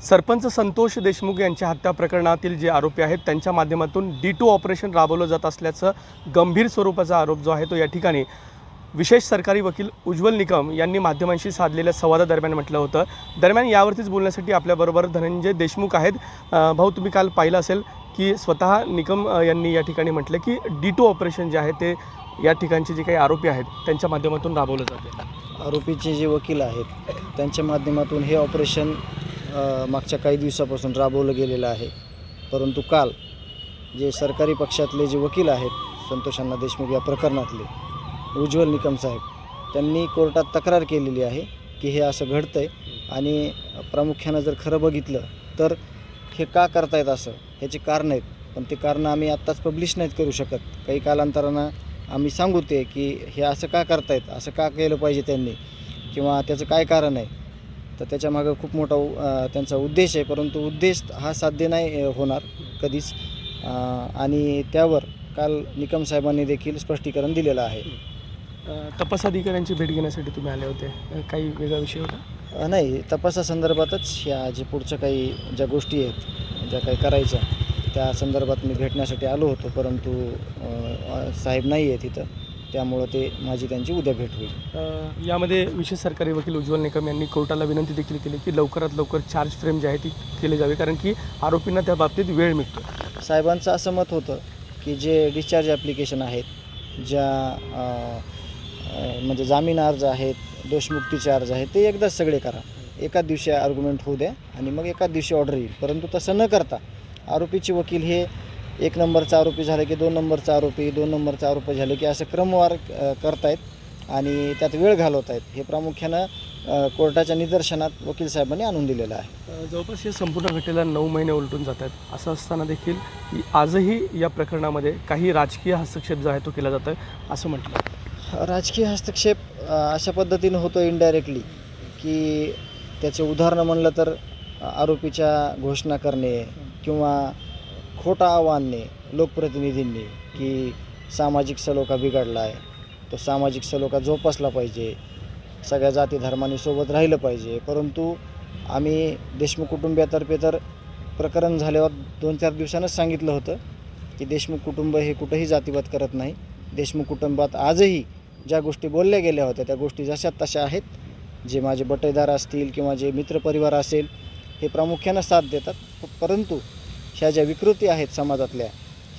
सरपंच संतोष देशमुख यांच्या हत्या प्रकरणातील जे आरोपी आहेत त्यांच्या माध्यमातून डी टू ऑपरेशन राबवलं जात असल्याचं गंभीर स्वरूपाचा आरोप जो आहे तो या ठिकाणी विशेष सरकारी वकील उज्ज्वल निकम यांनी माध्यमांशी साधलेल्या संवादादरम्यान म्हटलं होतं. दरम्यान यावरतीच बोलण्यासाठी आपल्याबरोबर धनंजय देशमुख आहेत. भाऊ तुम्ही काल पाहिलं असेल की स्वतः निकम यांनी या ठिकाणी म्हटलं की डी टू ऑपरेशन जे आहे ते या ठिकाणचे जे काही आरोपी आहेत त्यांच्या माध्यमातून राबवलं जाते आरोपीचे जे वकील आहेत त्यांच्या माध्यमातून हे ऑपरेशन मागच्या काही दिवसापासून राबवलं गेलेलं आहे. परंतु काल जे सरकारी पक्षातले जे वकील आहेत संतोष अण्णा देशमुख या प्रकरणातले उज्ज्वल निकम साहेब त्यांनी कोर्टात तक्रार केलेली आहे की हे असं घडतं आहे आणि प्रामुख्यानं जर खरं बघितलं तर हे का करतायत असं ह्याची कारणं आहेत. पण ते कारणं आम्ही आत्ताच पब्लिश नाहीत करू शकत. काही कालांतरानं आम्ही सांगू ते की हे असं का करतायत असं का केलं पाहिजे त्यांनी किंवा त्याचं काय कारण आहे. तर त्याच्यामागं खूप मोठा त्यांचा उद्देश आहे परंतु उद्देश हा साध्य नाही होणार कधीच. आणि त्यावर काल निकम साहेबांनी देखील स्पष्टीकरण दिलेलं आहे. तपास अधिकाऱ्यांची भेट घेण्यासाठी तुम्ही आले होते. काही वेगळा विषय होता? नाही तपासासंदर्भातच ह्या जे पुढच्या काही ज्या गोष्टी आहेत ज्या काही करायच्या त्या संदर्भात मी भेटण्यासाठी आलो होतो परंतु साहेब नाही आहेत इथं. त्यामुळं ते माझी त्यांची उद्या भेट होईल. अ, यामध्ये विशेष सरकारी वकील उज्ज्वल निकम यांनी कोर्टाला विनंती देखील केली की लवकरात लवकर चार्ज फ्रेम जी आहे ती केली जावी कारण की आरोपींना त्या बाबतीत वेळ मिळतो. साहेबांचं असं मत होतं की जे डिस्चार्ज ॲप्लिकेशन आहेत ज्या अ, अ, म्हणजे जामीन अर्ज आहेत दोषमुक्तीचे अर्ज आहेत ते एकदाच सगळे करा. एकाच दिवशी आर्ग्युमेंट होऊ द्या आणि मग एकाच दिवशी ऑर्डर येईल. परंतु तसं न करता आरोपीचे वकील हे एक नंबरचा आरोपी झालं की दोन नंबरचा आरोपी दोन नंबरचा आरोपी झाले की असं क्रमवार करतायत आणि त्यात वेळ घालवत आहेत हे प्रामुख्यानं कोर्टाच्या निदर्शनात वकील साहेबांनी आणून दिलेलं आहे. जवळपास या संपूर्ण घटनेला नऊ महिने उलटून जात आहेत असं असताना देखील आजही या प्रकरणामध्ये काही राजकीय हस्तक्षेप जो आहे तो केला जातो आहे असं म्हटलं राजकीय हस्तक्षेप अशा पद्धतीनं होतो इनडायरेक्टली की त्याचे उदाहरणं म्हणलं तर आरोपीच्या घोषणा करणे किंवा खोटा आव्हानने लोकप्रतिनिधींनी की सामाजिक सलोखा बिघडला आहे तो सामाजिक सलोखा जोपासला पाहिजे सगळ्या जाती धर्माने सोबत राहिलं पाहिजे. परंतु आम्ही देशमुख कुटुंबियातर्फे तर प्रकरण झाल्यावर दोन चार दिवसांनाच सांगितलं होतं की देशमुख कुटुंब हे कुठंही जातीवाद करत नाही. देशमुख कुटुंबात आजही ज्या गोष्टी बोलल्या गेल्या होत्या त्या गोष्टी जशा तशा आहेत. जे माझे बटेदार असतील किंवा जे मित्रपरिवार असेल हे प्रामुख्यानं साथ देतात. परंतु ह्या ज्या विकृती आहेत समाजातल्या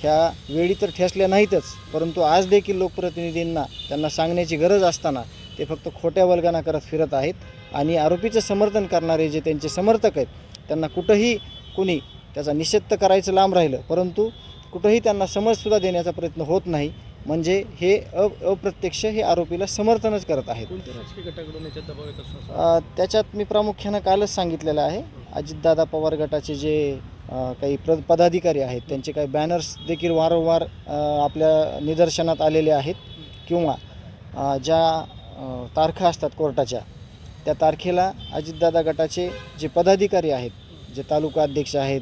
ह्या वेळी तर ठेसल्या नाहीतच परंतु आज देखील लोकप्रतिनिधींना त्यांना सांगण्याची गरज असताना ते फक्त खोट्या वल्गना करत फिरत आहेत आणि आरोपीचं समर्थन करणारे जे त्यांचे समर्थक आहेत त्यांना कुठंही कुणी त्याचा निषेध तर करायचं लांब राहिलं परंतु कुठंही त्यांना समजसुद्धा देण्याचा प्रयत्न होत नाही. म्हणजे हे अ अप्रत्यक्ष हे आरोपीला समर्थनच करत आहेत. त्याच्यात मी प्रामुख्यानं कालच सांगितलेलं आहे. अजितदादा पवार गटाचे जे काही प्र पदाधिकारी आहेत त्यांचे काही बॅनर्स देखील वारंवार आपल्या निदर्शनात आलेले आहेत किंवा ज्या तारखा असतात कोर्टाच्या त्या तारखेला अजितदादा गटाचे जे पदाधिकारी आहेत जे तालुका अध्यक्ष आहेत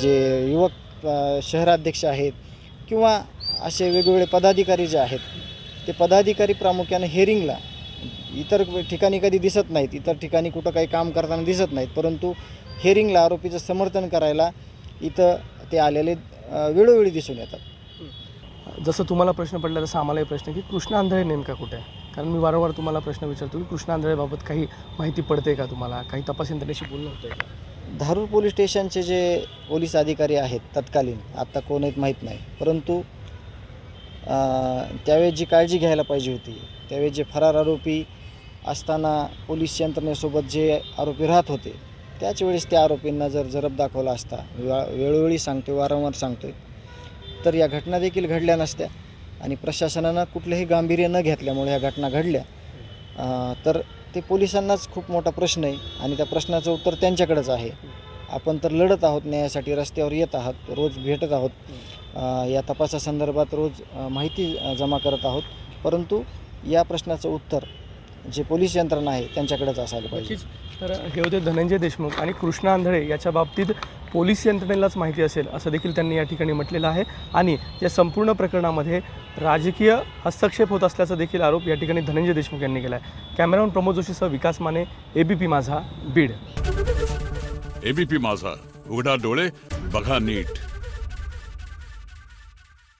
जे युवक शहराध्यक्ष आहेत किंवा असे वेगवेगळे पदाधिकारी जे आहेत ते पदाधिकारी प्रामुख्याने हेरिंगला इतर ठिकाणी कधी दिसत नाहीत इतर ठिकाणी कुठं काही काम करताना दिसत नाहीत परंतु हेरिंगला आरोपीचं समर्थन करायला इथं ते आलेले वेळोवेळी दिसून येतात. जसं तुम्हाला प्रश्न पडला तसं आम्हालाही प्रश्न की कृष्णा आंधळे नेमका कुठे आहे? कारण मी वारंवार तुम्हाला प्रश्न विचारतो की कृष्णा आंधळेबाबत काही माहिती पडते का तुम्हाला? काही तपास यंत्रणेशी बोलणं होतं का? धारूर पोलीस स्टेशनचे जे पोलीस अधिकारी आहेत तत्कालीन आत्ता कोण आहेत माहीत नाही. परंतु त्यावेळेस जी काळजी घ्यायला पाहिजे होती त्यावेळेस जे फरार आरोपी असताना पोलीस यंत्रणेसोबत जे आरोपी राहत होते त्याच वेळेस त्या आरोपींना जर जरब दाखवला असता वेळोवेळी सांगतो वारंवार सांगतोय तर या घटना देखील घडल्या नसत्या आणि प्रशासनानं कुठलंही गांभीर्य न घेतल्यामुळे ह्या घटना घडल्या. तर ते पोलिसांनाच खूप मोठा प्रश्न आहे आणि त्या प्रश्नाचं उत्तर त्यांच्याकडेच आहे. आपण तर लढत आहोत न्यायासाठी रस्त्यावर येत आहात रोज भेटत आहोत. या तपासासंदर्भात रोज माहिती जमा करत आहोत. परंतु या प्रश्नाचं उत्तर जे पोलीस यंत्रणा आहे त्यांच्याकडेच असायला पाहिजे. तर हे होते धनंजय देशमुख आणि कृष्णा आंधळे याच्या बाबतीत पोलीस यंत्रणेलाच माहिती असेल असं देखील त्यांनी या ठिकाणी म्हटलेलं आहे. आणि या संपूर्ण प्रकरणामध्ये राजकीय हस्तक्षेप होत असल्याचा देखील आरोप या ठिकाणी धनंजय देशमुख यांनी केला आहे कॅमेरामन प्रमोद जोशीसह विकास माने एबीपी माझा बीड. एबीपी माझा उघडा डोळे बघा नीट.